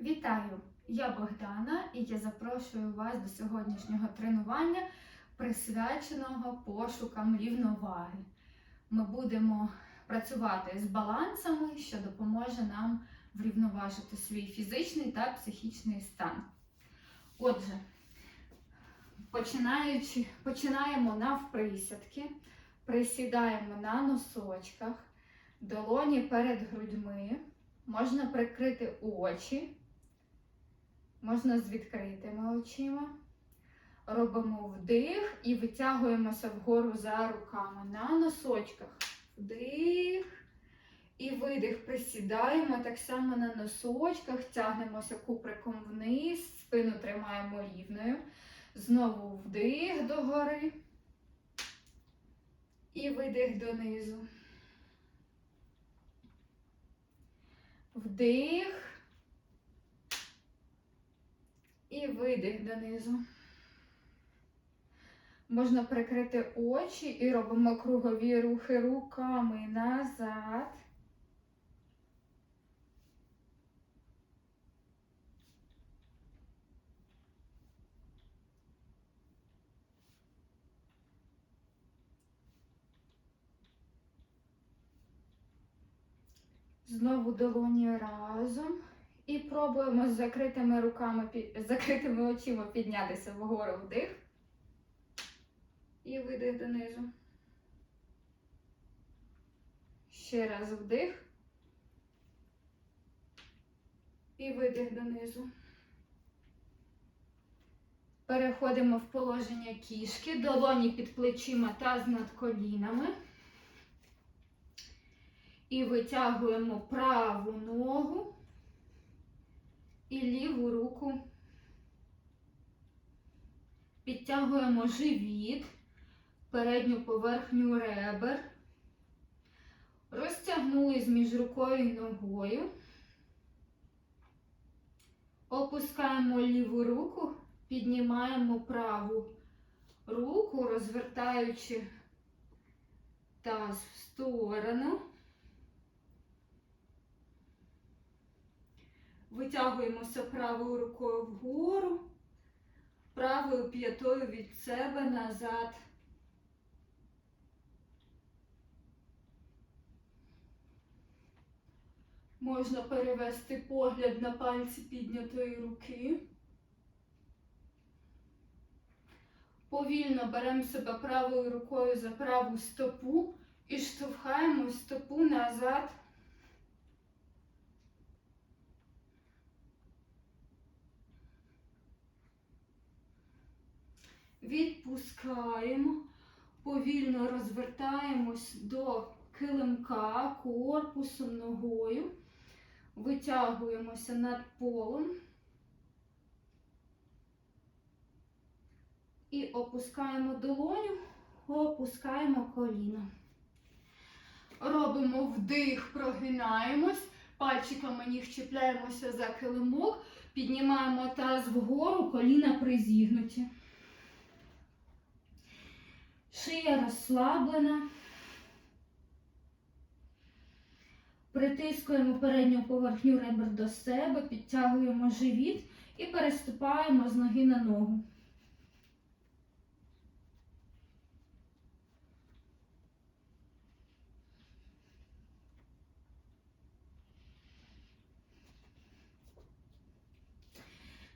Вітаю! Я Богдана і я запрошую вас до сьогоднішнього тренування, присвяченого пошукам рівноваги. Ми будемо працювати з балансами, що допоможе нам врівноважити свій фізичний та психічний стан. Отже, починаючи, починаємо навприсядки, присідаємо на носочках, долоні перед грудьми. Можна прикрити очі, можна з відкритими очима. Робимо вдих і витягуємося вгору за руками на носочках. Вдих і видих. Присідаємо так само на носочках, тягнемося куприком вниз, спину тримаємо рівною. Знову вдих догори і видих донизу. Вдих. І видих донизу. Можна прикрити очі і робимо кругові рухи руками назад. Знову долоні разом. І пробуємо з закритими руками, з закритими очима піднятися вгору вдих. І видих донизу. Ще раз вдих. І видих донизу. Переходимо в положення кішки, долоні під плечима та над колінами. І витягуємо праву ногу і ліву руку. Підтягуємо живіт, передню поверхню ребер. Розтягнулись між рукою і ногою. Опускаємо ліву руку, піднімаємо праву руку, розвертаючи таз в сторону. Витягуємося правою рукою вгору, правою п'ятою від себе назад. Можна перевести погляд на пальці піднятої руки. Повільно беремо себе правою рукою за праву стопу і штовхаємо стопу назад. Відпускаємо, повільно розвертаємось до килимка корпусом, ногою, витягуємося над полом. І опускаємо долоню, опускаємо коліно. Робимо вдих, прогинаємось, пальчиками ніг чіпляємося за килимок, піднімаємо таз вгору, коліна призігнуті. Шия розслаблена. Притискуємо передню поверхню ребер до себе, підтягуємо живіт і переступаємо з ноги на ногу.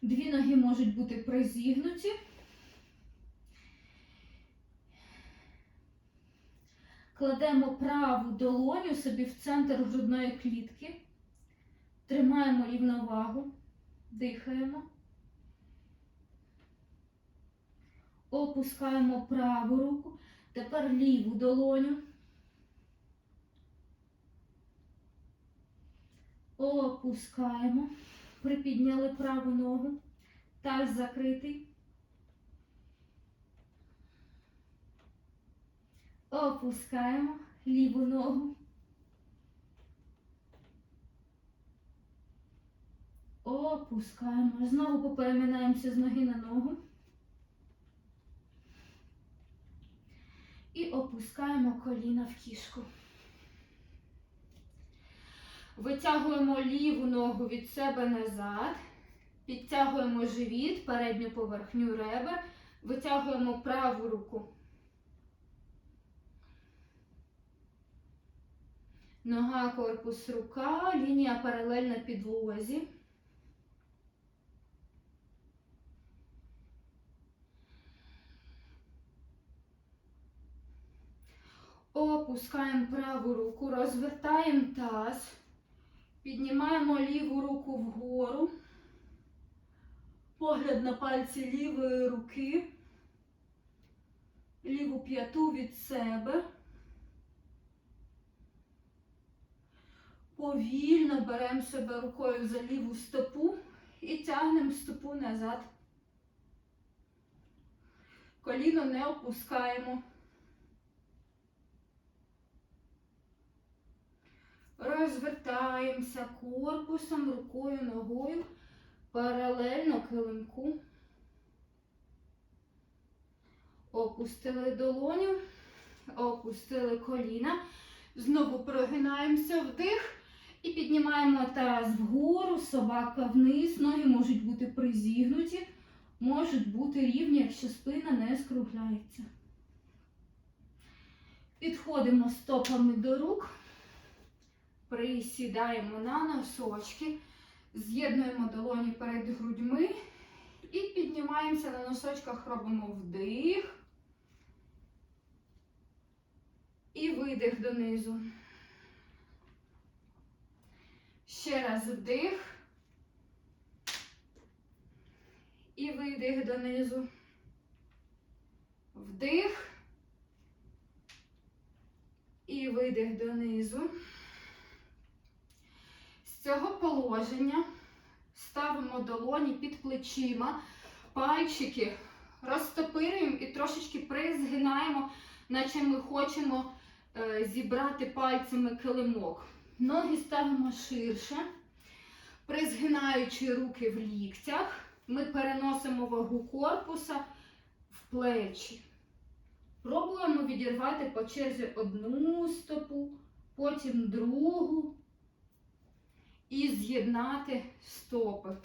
Дві ноги можуть бути призігнуті. Кладемо праву долоню собі в центр грудної клітки. Тримаємо рівновагу, дихаємо. Опускаємо праву руку, тепер ліву долоню. Опускаємо. Припідняли праву ногу. Таз закритий. Опускаємо ліву ногу. Опускаємо. Знову попереминаємося з ноги на ногу. І опускаємо коліна в кішку. Витягуємо ліву ногу від себе назад. Підтягуємо живіт, передню поверхню ребер. Витягуємо праву руку. Нога, корпус, рука, лінія паралельна підлозі. Опускаємо праву руку, розвертаємо таз, піднімаємо ліву руку вгору, погляд на пальці лівої руки, ліву п'яту від себе. Повільно беремо себе рукою за ліву стопу і тягнемо стопу назад. Коліно не опускаємо. Розвертаємося корпусом, рукою, ногою паралельно килимку. Опустили долоню, опустили коліна. Знову прогинаємося вдих і піднімаємо таз вгору, собака вниз. Ноги можуть бути призігнуті, можуть бути рівні, якщо спина не скругляється. Підходимо стопами до рук. Присідаємо на носочки, з'єднуємо долоні перед грудьми і піднімаємося на носочках, робимо вдих і видих донизу. Ще раз вдих і видих донизу. Вдих і видих донизу. З цього положення ставимо долоні під плечима, пальчики розтопирюємо і трошечки призгинаємо, наче ми хочемо е, зібрати пальцями килимок. Ноги ставимо ширше, призгинаючи руки в ліктях, ми переносимо вагу корпуса в плечі. Пробуємо відірвати по черзі одну стопу, потім другу і з'єднати стопи.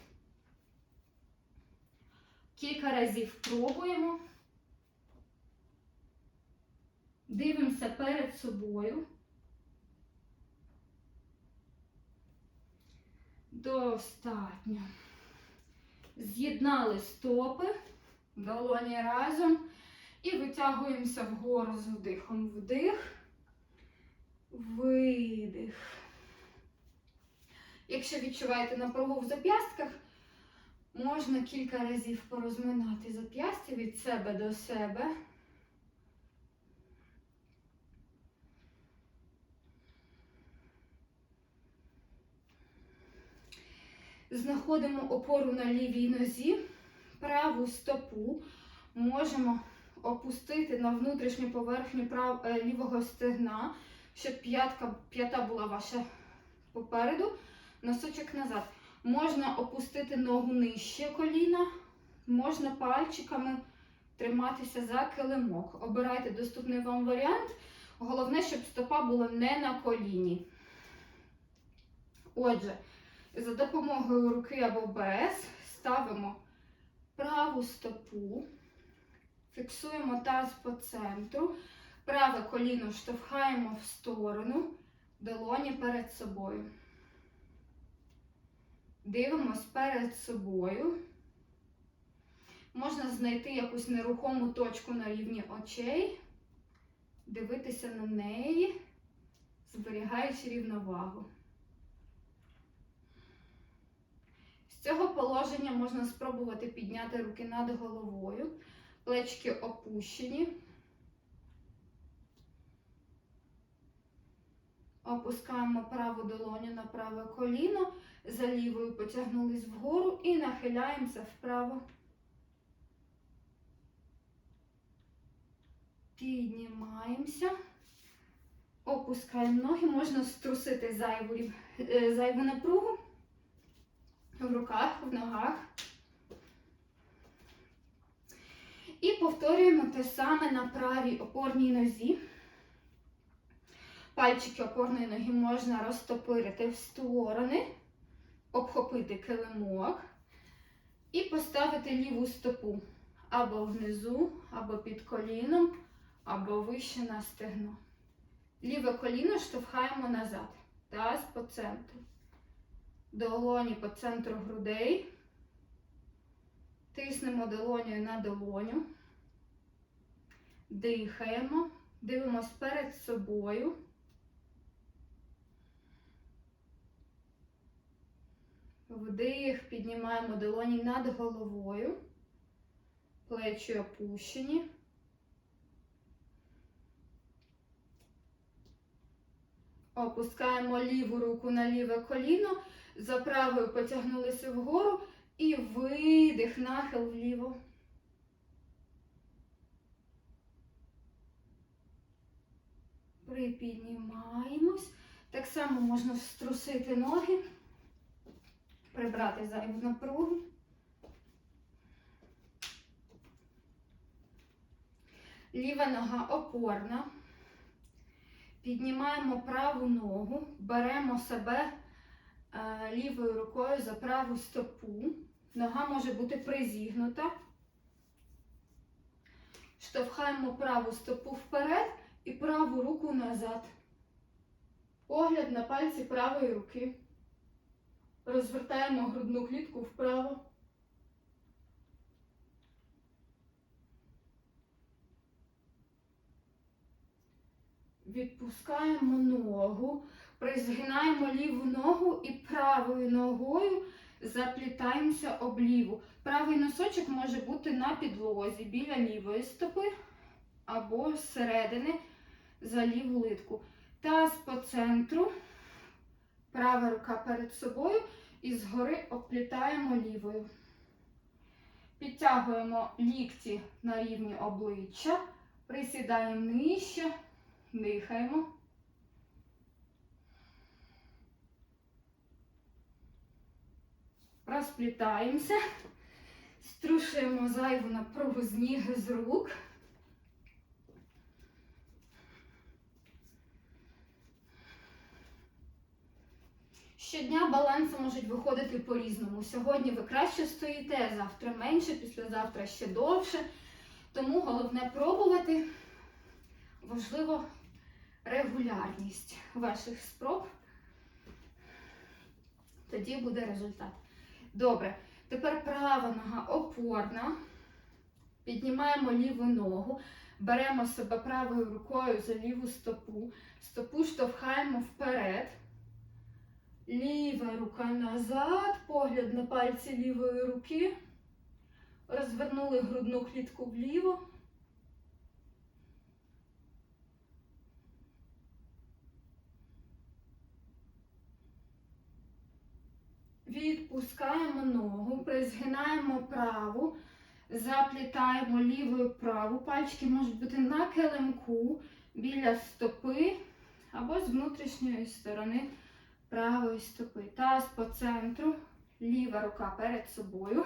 Кілька разів пробуємо. Дивимося перед собою. Достатньо. З'єднали стопи, долоні разом і витягуємося вгору з вдихом. Вдих, видих. Якщо відчуваєте напругу в зап'ястках, можна кілька разів порозминати зап'ястя від себе до себе. Знаходимо опору на лівій нозі, праву стопу можемо опустити на внутрішню поверхню прав... е, лівого стегна, щоб п'ятка, п'ята була ваша попереду, носочок назад. Можна опустити ногу нижче коліна, можна пальчиками триматися за килимок. Обирайте доступний вам варіант. Головне, щоб стопа була не на коліні. Отже, за допомогою руки або без ставимо праву стопу, фіксуємо таз по центру, праве коліно штовхаємо в сторону, долоні перед собою. Дивимось перед собою. Можна знайти якусь нерухому точку на рівні очей, дивитися на неї, зберігаючи рівновагу. Цього положення можна спробувати підняти руки над головою, плечки опущені. Опускаємо праву долоню на праве коліно, за лівою потягнулись вгору і нахиляємося вправо. Піднімаємося, опускаємо ноги, можна струсити зайву, е, зайву напругу в руках, в ногах. І повторюємо те саме на правій опорній нозі. Пальчики опорної ноги можна розтопирити в сторони, обхопити килимок і поставити ліву стопу або внизу, або під коліном, або вище на стегно. Ліве коліно штовхаємо назад. Таз по центру. Долоні по центру грудей. Тиснемо долонею на долоню. Дихаємо. Дивимось перед собою. Вдих, піднімаємо долоні над головою. Плечі опущені. Опускаємо ліву руку на ліве коліно, за правою потягнулися вгору і видих, нахил вліво. Припіднімаємось. Так само можна струсити ноги, прибрати зайву напругу. Ліва нога опорна. Піднімаємо праву ногу, беремо себе лівою рукою за праву стопу. Нога може бути призігнута. Штовхаємо праву стопу вперед і праву руку назад. Погляд на пальці правої руки. Розвертаємо грудну клітку вправо. Відпускаємо ногу, призгинаємо ліву ногу і правою ногою заплітаємося об ліву. Правий носочок може бути на підлозі біля лівої стопи або зсередини за ліву литку. Таз по центру, права рука перед собою і згори оплітаємо лівою. Підтягуємо лікті на рівні обличчя, присідаємо нижче. Дихаємо. Розплітаємося, струшуємо зайву напругу з ніг з рук. Щодня баланси можуть виходити по-різному. Сьогодні ви краще стоїте, завтра менше, післязавтра ще довше. Тому головне пробувати. Важливо регулярність ваших спроб. Тоді буде результат. Добре. Тепер права нога опорна. Піднімаємо ліву ногу. Беремо себе правою рукою за ліву стопу. Стопу штовхаємо вперед. Ліва рука назад. Погляд на пальці лівої руки. Розвернули грудну клітку вліво. Відпускаємо ногу, призгинаємо праву, заплітаємо лівою праву. Пальчики можуть бути на килимку біля стопи або з внутрішньої сторони правої стопи. Таз по центру, ліва рука перед собою.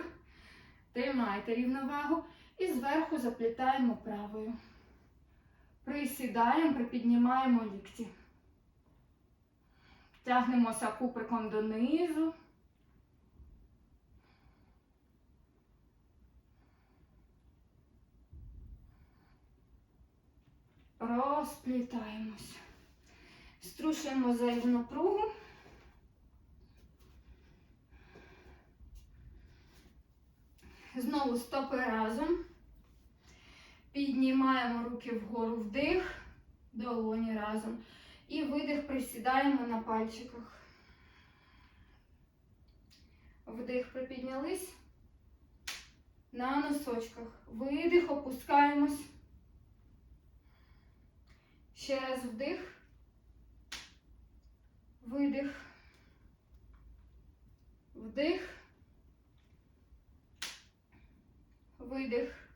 Тримайте рівновагу і зверху заплітаємо правою. Присідаємо, припіднімаємо лікті. Тягнемося куприком донизу. Розплітаємось. Струшуємо зайву напругу. Знову стопи разом. Піднімаємо руки вгору вдих, долоні разом. І видих присідаємо на пальчиках. Вдих припіднялись. На носочках. Видих, опускаємось. Ще раз вдих, видих, вдих, видих.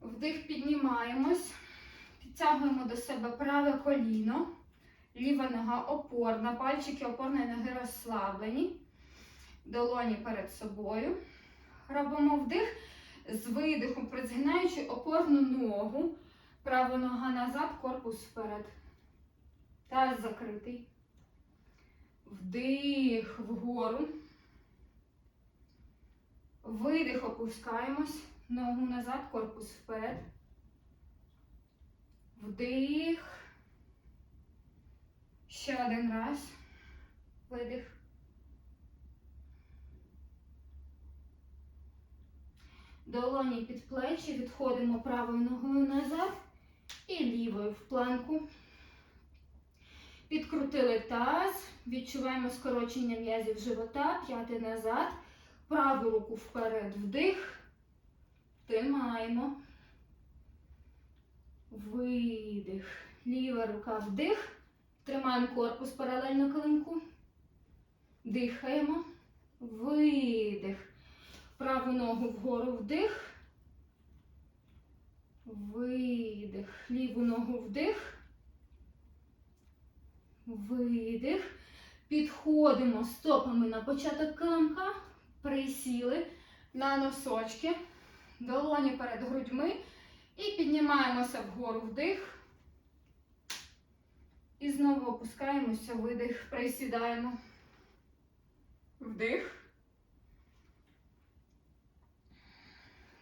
Вдих піднімаємось, підтягуємо до себе праве коліно, ліва нога опорна, пальчики опорної ноги розслаблені, долоні перед собою. Робимо вдих з видихом, призгинаючи опорну ногу, Права нога назад, корпус вперед. Таз закритий. Вдих вгору. Видих, опускаємось. Ногу назад, корпус вперед. Вдих. Ще один раз. Видих. Долоні під плечі, відходимо правою ногою назад і лівою в планку. Підкрутили таз, відчуваємо скорочення м'язів живота, п'яти назад, праву руку вперед, вдих, тримаємо. Видих. Ліва рука вдих. Тримаємо корпус паралельно килимку. Дихаємо. Видих. Праву ногу вгору вдих. Видих. Ліву ногу вдих. Видих. Підходимо стопами на початок килимка. Присіли на носочки. Долоні перед грудьми. І піднімаємося вгору вдих. І знову опускаємося, видих, присідаємо. Вдих.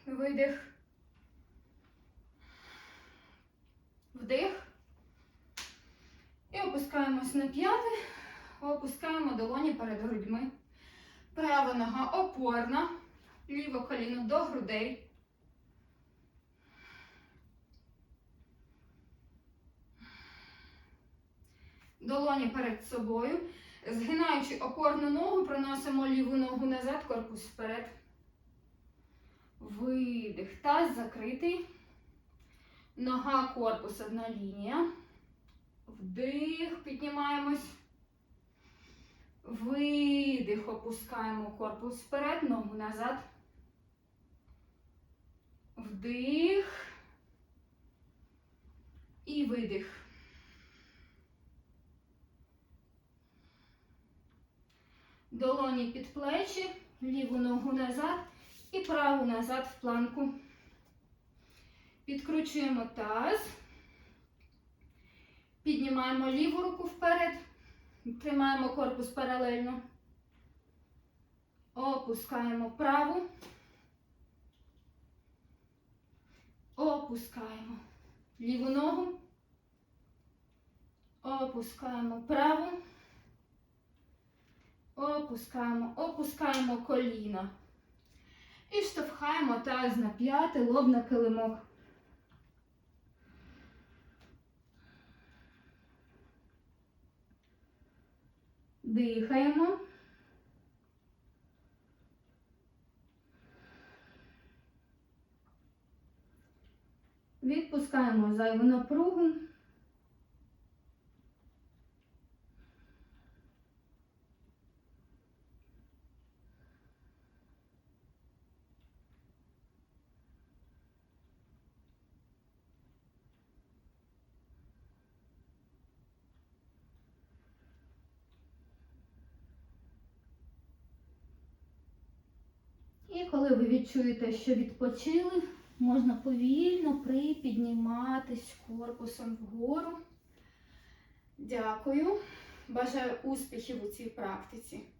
Видих. Вдих. І опускаємось на п'яти. Опускаємо долоні перед грудьми. Права нога опорна. Ліве коліно до грудей. Долоні перед собою. Згинаючи опорну ногу, проносимо ліву ногу назад, корпус вперед. Видих. Таз закритий. Нога, корпус, одна лінія. Вдих, піднімаємось. Видих, опускаємо корпус вперед, ногу назад. Вдих. І видих. Долоні під плечі, ліву ногу назад і праву назад в планку. Підкручуємо таз. Піднімаємо ліву руку вперед. Тримаємо корпус паралельно. Опускаємо праву. Опускаємо ліву ногу. Опускаємо праву. Опускаємо, опускаємо коліна. І штовхаємо таз на п'яти, лоб на килимок. Дихаємо. Відпускаємо зайву напругу. І коли ви відчуєте, що відпочили, можна повільно припідніматись корпусом вгору. Дякую. Бажаю успіхів у цій практиці.